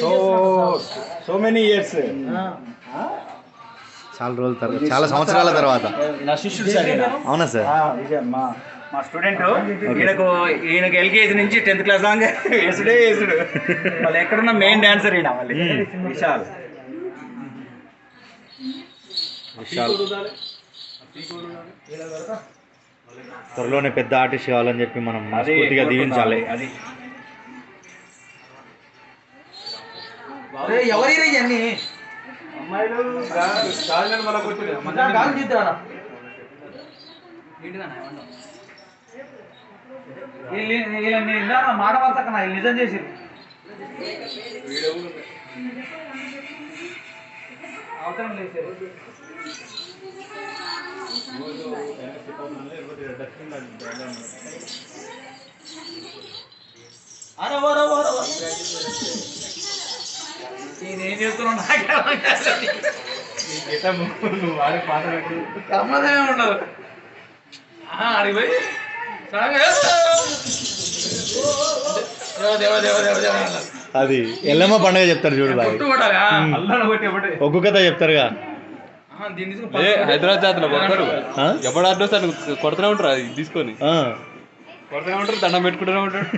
So so many years చాలా రోజుల తర్వాత చాలా సంవత్సరాల తర్వాత. నా శిష్యుడు సార్. అవునా సార్? ఆ, విజయ్ మా మా స్టూడెంట్ ఈయనకు ఈయనకు ఎల్కేజీ నుంచి టెన్త్ క్లాస్ దాకా వేసుడే వేసుడు. మళ్ళీ ఎక్కడున్న మెయిన్ డాన్సర్ ఈయన మళ్ళీ విశాల్. విశాల్. త్వరలోనే పెద్ద ఆర్టిస్ట్ కావాలని చెప్పి మనం పూర్తిగా దీవించాలి. అది. ఎవరి అమ్మాయిలు మాట పడతకన్నా నిజం చేసి అవసరం లేదు నేనేం చేస్తున్నావు నాకే. నువ్వు వాడే పాట పెట్టు సంబంధమే ఉండదు ఆడికి పోయి. అది ఎల్లమ్మ పండుగ చెప్తారు చూడు బాయ్ కథ చెప్తారుగా హైదరాబాద్ జాతరలో కొడతారు? ఎప్పుడు అడ్రస్ అని కొడుతూనే ఉంటారు అది తీసుకొని. కొడుతూనే ఉంటారు దండం పెట్టుకుంటూనే ఉంటాడు.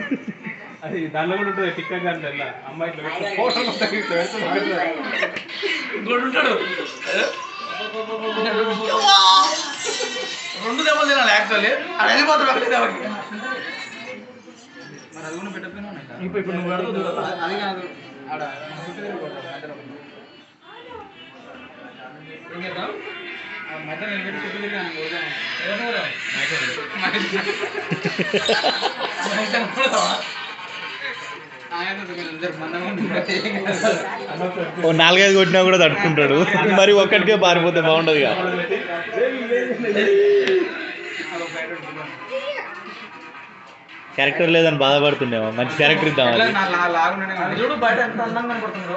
అది దానిలో కూడా ఉంటుంది అమ్మాయి వస్తాయి, ఇట్లా పెడుతుంది. ఇంకోటి ఉంటాడు. రెండు దెబ్బలు తినాలి యాక్చువల్లీ అది వెళ్ళిపోతాడు ఒకటి దెబ్బకి. మరి అది కూడా పెట్టకపోయినా ఇప్పుడు ఇప్పుడు నువ్వు. అది కాదు. ఆడ ఏం చేద్దాం మధ్య నిలబెట్టి చుట్టూ తిరిగాను. పోదాం. ఓ నాలుగైదు కొట్టినా కూడా తట్టుకుంటాడు. మరి ఒక్కడికే పారిపోతే బాగుండదుగా క్యారెక్టర్ లేదని బాధపడుతుండేమో మంచి క్యారెక్టర్ ఇద్దాం. చూడు బయట ఎంత అందంగా కనపడుతుందో.